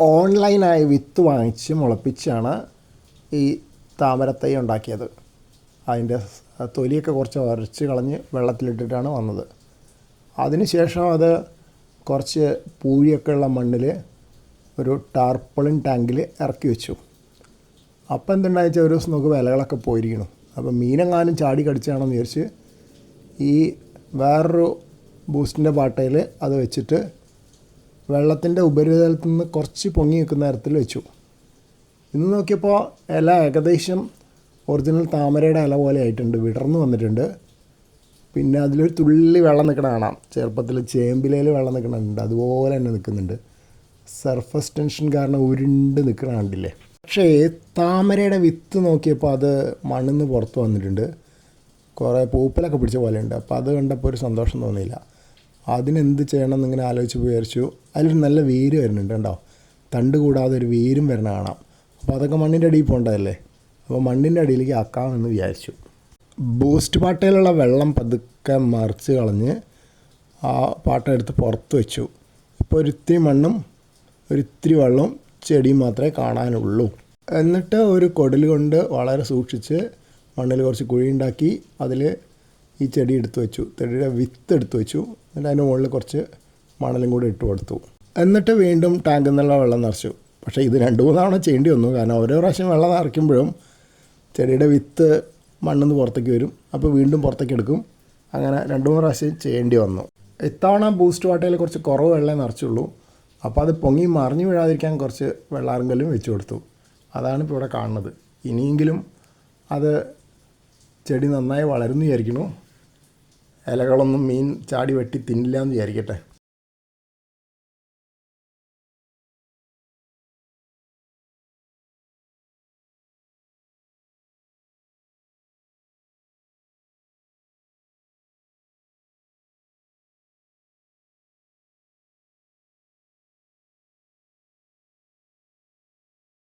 ഓൺലൈനായി വിത്ത് വാങ്ങിച്ച് മുളപ്പിച്ചാണ് ഈ താമരത്തൈ ഉണ്ടാക്കിയത്. അതിന്റെ തൊലിയൊക്കെ കുറച്ച് ഉരച്ച് കളഞ്ഞ് വെള്ളത്തിലിട്ടിട്ടാണ് വന്നത്. അതിനുശേഷം അത് കുറച്ച് പൂഴിയൊക്കെ ഉള്ള മണ്ണിൽ ഒരു ടാർപ്പളിൻ ടാങ്കിൽ ഇറക്കി വെച്ചു. അപ്പം എന്തുണ്ടായി വെച്ചാൽ ഒരു ദിവസം നമുക്ക് വിലകളൊക്കെ പോയിരിക്കണം അപ്പോൾ മീനെങ്ങാനും ചാടി കടിച്ചാണെന്ന് വിചാരിച്ച് ഈ വേറൊരു ബൂസ്റ്റിന്റെ പാട്ടയിൽ അത് വെച്ചിട്ട് വെള്ളത്തിന്റെ ഉപരിതലത്തിൽ നിന്ന് കുറച്ച് പൊങ്ങി നിൽക്കുന്ന തരത്തിൽ വെച്ചു. ഇന്ന് നോക്കിയപ്പോൾ ഇല ഏകദേശം ഒറിജിനൽ താമരയുടെ ഇല പോലെ ആയിട്ടുണ്ട് വിടർന്നു വന്നിട്ടുണ്ട്. പിന്നെ അതിലൊരു തുള്ളി വെള്ളം നിൽക്കണ കാണാം. ചെറുപ്പത്തിൽ ചേമ്പിലയിൽ വെള്ളം നിൽക്കണുണ്ട് അതുപോലെ തന്നെ നിൽക്കുന്നുണ്ട്. സർഫസ് ടെൻഷൻ കാരണം ഉരുണ്ട് നിൽക്കണ കണ്ടില്ലേ? പക്ഷേ താമരയുടെ വിത്ത് നോക്കിയപ്പോൾ അത് മണ്ണിൽ നിന്ന് പുറത്ത് വന്നിട്ടുണ്ട്. കുറേ പൂപ്പലൊക്കെ പിടിച്ച പോലെ ഉണ്ട് അപ്പോൾ അത് കണ്ടപ്പോൾ ഒരു സന്തോഷം തോന്നിയില്ല. അതിനെന്ത് ചെയ്യണം എന്നിങ്ങനെ ആലോചിച്ച് വിചാരിച്ചു. അതിലൊരു നല്ല വേര് വരുന്നുണ്ട് കണ്ടോ? തണ്ട് കൂടാതെ ഒരു വേരും വരണ കാണാം. അപ്പോൾ അതൊക്കെ മണ്ണിന്റെ അടിയിൽ പോകേണ്ടതല്ലേ? അപ്പോൾ മണ്ണിന്റെ അടിയിലേക്ക് ആക്കാമെന്ന് വിചാരിച്ചു. ബൂസ്റ്റ് പാട്ടയിലുള്ള വെള്ളം പതുക്കെ മറിച്ച് കളഞ്ഞ് ആ പാട്ട എടുത്ത് പുറത്ത് വെച്ചു. ഇപ്പോൾ ഒരിത്തിരി മണ്ണും ഒരിത്തിരി വെള്ളവും ചെടിയും മാത്രമേ കാണാനുള്ളൂ. എന്നിട്ട് ഒരു കൊടൽ കൊണ്ട് വളരെ സൂക്ഷിച്ച് മണ്ണിൽ കുറച്ച് കുഴി ഉണ്ടാക്കി അതിൽ ഈ ചെടി എടുത്തു വെച്ചു. ചെടിയുടെ വിത്ത് എടുത്തു വെച്ചു. എന്നിട്ട് അതിന് മുകളിൽ കുറച്ച് മണലും കൂടി ഇട്ട് കൊടുത്തു. എന്നിട്ട് വീണ്ടും ടാങ്കിൽ നിന്നുള്ള വെള്ളം നിറച്ചു. പക്ഷേ ഇത് രണ്ട് മൂന്ന് തവണ ചെയ്യേണ്ടി വന്നു. കാരണം ഓരോ പ്രാവശ്യം വെള്ളം നിറയ്ക്കുമ്പോഴും ചെടിയുടെ വിത്ത് മണ്ണിൽ നിന്ന് പുറത്തേക്ക് വരും. അപ്പോൾ വീണ്ടും പുറത്തേക്ക് എടുക്കും. അങ്ങനെ രണ്ട് മൂന്ന് പ്രാവശ്യം ചെയ്യേണ്ടി വന്നു. ഇത്തവണ ബൂസ്റ്റ് വാട്ടയിൽ കുറച്ച് കുറവ് വെള്ളമേ നിറച്ചുള്ളൂ. അപ്പോൾ അത് പൊങ്ങി മറിഞ്ഞു വീഴാതിരിക്കാൻ കുറച്ച് വെള്ളാറുങ്കലും വെച്ച് കൊടുത്തു. അതാണ് ഇപ്പോൾ ഇവിടെ കാണുന്നത്. ഇനിയെങ്കിലും അത് ചെടി നന്നായി വളരുന്നു വിചാരിക്കണു ഇലകളൊന്നും മീൻ ചാടി വെട്ടി തിന്നില്ല എന്ന് വിചാരിക്കട്ടെ.